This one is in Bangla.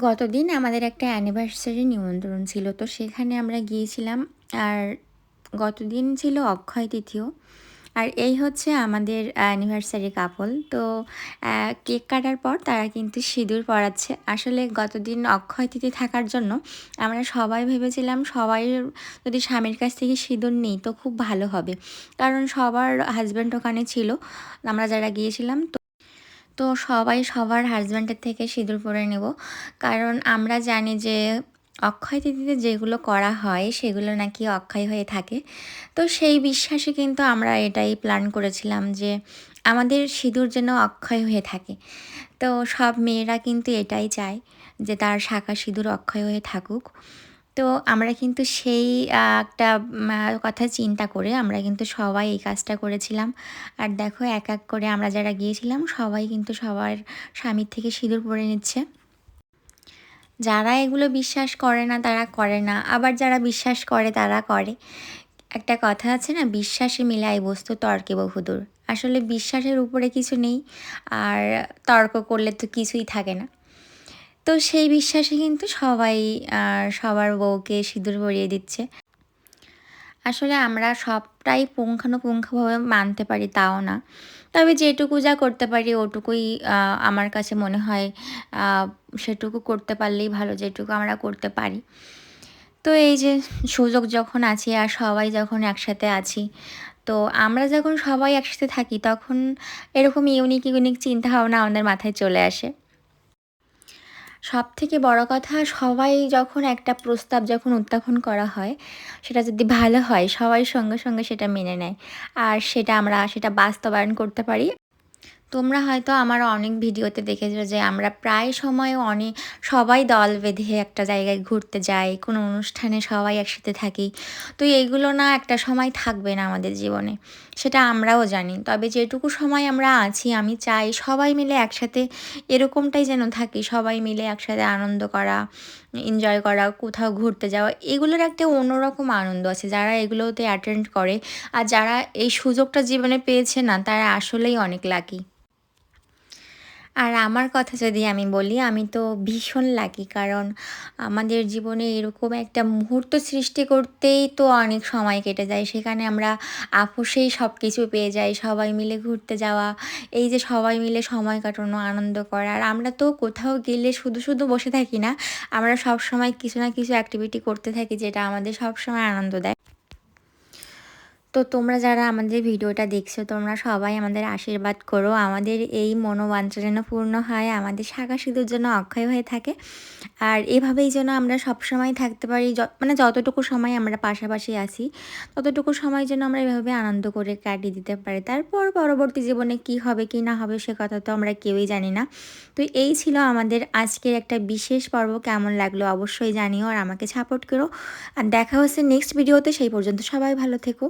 গতদিন আমাদের একটা অ্যানিভার্সারি নিমন্ত্রণ ছিল, তো সেখানে আমরা গিয়েছিলাম। আর গতদিন ছিল অক্ষয় তৃতীয়। আর এই হচ্ছে আমাদের অ্যানিভার্সারি কাপল তো কেক কাটার পর তারা কিন্তু সিঁদুর পরাচ্ছে। আসলে গতদিন অক্ষয় তিথি থাকার জন্য আমরা সবাই ভেবেছিলাম সবাই যদি স্বামীর কাছ থেকে সিঁদুর নিই তো খুব ভালো হবে। কারণ সবার হাজব্যান্ড ওখানে ছিল, আমরা যারা গিয়েছিলাম তো তো সবাই সবার হাজব্যান্ডের থেকে সিঁদুর পরে নেব। কারণ আমরা জানি যে অক্ষয় তিথিতে যেগুলো করা হয়, সেগুলো নাকি অক্ষয় হয়ে থাকে। তো সেই বিশ্বাসে কিন্তু আমরা এটাই প্ল্যান করেছিলাম যে আমাদের সিঁদুর যেন অক্ষয় হয়ে থাকে। তো সব মেয়েরা কিন্তু এটাই চায় যে তার শাখা সিঁদুর অক্ষয় হয়ে থাকুক। তো আমরা কিন্তু সেই একটা কথা চিন্তা করে আমরা কিন্তু সবাই এই কাজটা করেছিলাম। আর দেখো এক এক করে আমরা যারা গিয়েছিলাম, সবাই কিন্তু সবার স্বামীর থেকে সিঁদুর পরে নিচ্ছে। যারা এগুলো বিশ্বাস করে না, তারা করে না। আবার যারা বিশ্বাস করে, তারা করে। একটা কথা আছে না, বিশ্বাসে মিলাই বস্তু, তর্কে বহুদূর। আসলে বিশ্বাসের উপরে কিছু নেই, আর তর্ক করলে তো কিছুই থাকে না। তো সেই বিশ্বাসে কিন্তু সবাই সবার বউকে সিঁদুর ভরিয়ে দিচ্ছে। আসলে আমরা সবটাই পুঙ্খানুপুঙ্খভাবে মানতে পারি তাও না। তবে যেটুকু যা করতে পারি ওটুকুই আমার কাছে মনে হয় সেটুকু করতে পারলেই ভালো, যেটুকু আমরা করতে পারি। তো এই যে সুযোগ যখন আছে আর সবাই যখন একসাথে আছি, তো আমরা যখন সবাই একসাথে থাকি তখন এরকম ইউনিক ইউনিক চিন্তাভাবনা আমাদের মাথায় চলে আসে। সব থেকে বড় কথা, সবাই যখন একটা প্রস্তাব যখন উত্থাপন করা হয়, সেটা যদি ভালো হয়, সবাই সঙ্গে সঙ্গে সেটা মেনে নেয়। আর সেটা আমরা, সেটা বাস্তবায়ন করতে পারি। তোমরা হয়তো আমার অনেক ভিডিওতে দেখেছ যে আমরা প্রায় সময় অনেক সবাই দল বেঁধে একটা জায়গায় ঘুরতে যাই, কোনো অনুষ্ঠানে সবাই একসাথে থাকি। তো এইগুলো না একটা সময় থাকবে না আমাদের জীবনে, সেটা আমরাও জানি। তবে যেটুকু সময় আমরা আছি, আমি চাই সবাই মিলে একসাথে এরকমটাই যেন থাকি, সবাই মিলে একসাথে আনন্দ করা এনজয় করা, কোথাও ঘুরতে যাওয়া, এগুলোর একটা অন্যরকম আনন্দ আছে। যারা এগুলোতে অ্যাটেন্ড করে, আর যারা এই সুযোগটা জীবনে পেয়েছে না, তারা আসলেই অনেক লাকি আর আমার কথা যদি আমি বলি, আমি তো ভীষণ লাকি কারণ আমাদের জীবনে এরকম একটা মুহূর্ত সৃষ্টি করতেই তো অনেক সময় কেটে যায়। সেখানে আমরা আপোষেই সব কিছু পেয়ে যাই, সবাই মিলে ঘুরতে যাওয়া, এই যে সবাই মিলে সময় কাটানো, আনন্দ করা। আর আমরা তো কোথাও গেলে শুধু শুধু বসে থাকি না, আমরা সব সময় কিছু না কিছু অ্যাক্টিভিটি করতে থাকি যেটা আমাদের সব সময় আনন্দ দেয়। তো তোমরা যারা আমাদের ভিডিওটা দেখছ, তোমরা সবাই আমাদের আশীর্বাদ করো। আমাদের এই মনোবাঞ্ছা যেন পূর্ণ হয়, আমাদের শাখা সিঁদুর অক্ষয় হয়ে থাকে। আর এভাবেই যেন আমরা সব সময় থাকতে পারি মানে যতটুকু সময় আমরা পাশাপাশি আছি, ততটুকু সময় যেন আমরা এভাবে আনন্দ করে কাটিয়ে দিতে পারি। তারপর পরবর্তী জীবনে কি হবে, কি না হবে, সে কথা তো আমরা কেউই জানি না। তো এই ছিল আমাদের আজকের একটা বিশেষ পর্ব। কেমন লাগল অবশ্যই জানিও আর আমাকে সাপোর্ট করো। আর দেখা হচ্ছে নেক্সট ভিডিওতে সেই পর্যন্ত সবাই ভালো থেকো।